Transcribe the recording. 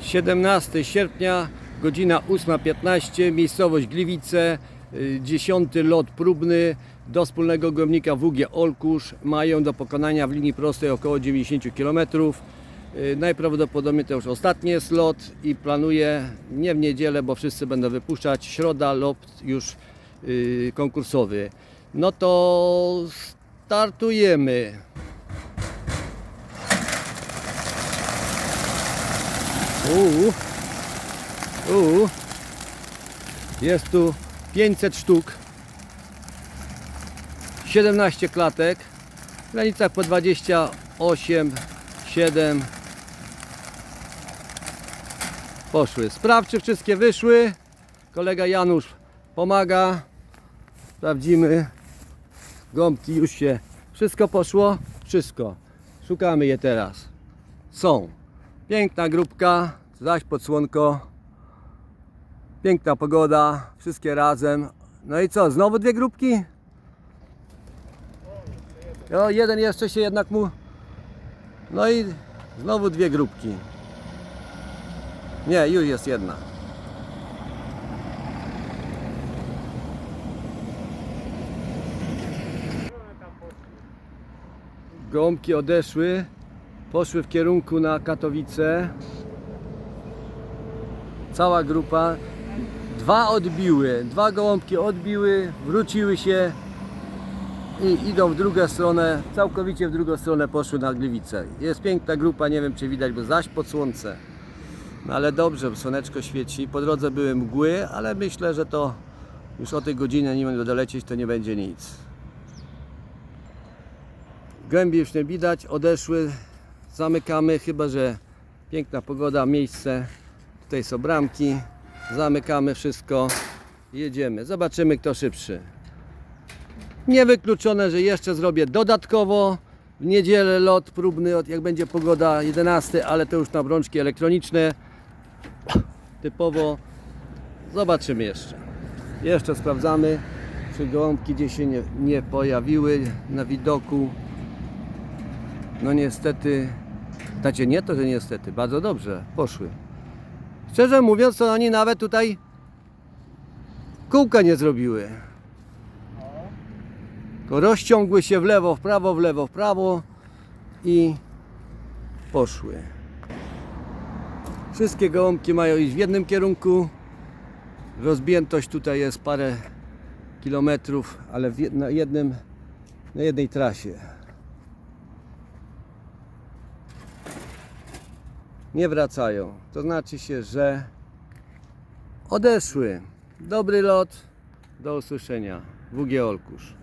17 sierpnia, godzina 8.15, miejscowość Gliwice, y, 10 lot próbny do wspólnego gojownika WG Olkusz. Mają do pokonania w linii prostej około 90 km. Y, Najprawdopodobniej to już ostatni jest lot i planuję nie w niedzielę, bo wszyscy będą wypuszczać, środa lot już y, konkursowy. No to startujemy. Uuu. Uuu. Jest tu 500 sztuk. 17 klatek. W granicach po 28, 7. Poszły. Sprawdź, czy wszystkie wyszły. Kolega Janusz pomaga. Sprawdzimy. Gąbki już się. Wszystko poszło? Wszystko. Szukamy je teraz. Są. Piękna grupka, zaś pod słonko. Piękna pogoda, wszystkie razem. No i co, znowu dwie grupki? No, jeden jeszcze się jednak mu. No i znowu dwie grupki. Nie, już jest jedna. Gąbki odeszły, poszły w kierunku na Katowice. Cała grupa. Dwa odbiły, dwa gołąbki odbiły, wróciły się i idą w drugą stronę, całkowicie w drugą stronę poszły na Gliwice. Jest piękna grupa, nie wiem czy widać, bo zaś pod słońce. No ale dobrze, słoneczko świeci. Po drodze były mgły, ale myślę, że to już o tej godzinie, nim będę dolecieć, to nie będzie nic. Głębiej już nie widać, odeszły, zamykamy, chyba że piękna pogoda, miejsce, tutaj są bramki, zamykamy wszystko, jedziemy, zobaczymy kto szybszy. Niewykluczone, że jeszcze zrobię dodatkowo w niedzielę lot próbny, jak będzie pogoda 11, ale to już na brączki elektroniczne, typowo, zobaczymy jeszcze. Jeszcze sprawdzamy, czy gołąbki gdzieś się nie, nie pojawiły na widoku. No niestety, znaczy nie to, że niestety, bardzo dobrze, poszły. Szczerze mówiąc, to oni nawet tutaj kółka nie zrobiły. Tylko rozciągły się w lewo, w prawo, w lewo, w prawo i poszły. Wszystkie gołąbki mają iść w jednym kierunku. Rozbijętość tutaj jest parę kilometrów, ale jednym, na jednej trasie. Nie wracają. To znaczy się, że odeszły. Dobry lot. Do usłyszenia. WG Olkusz.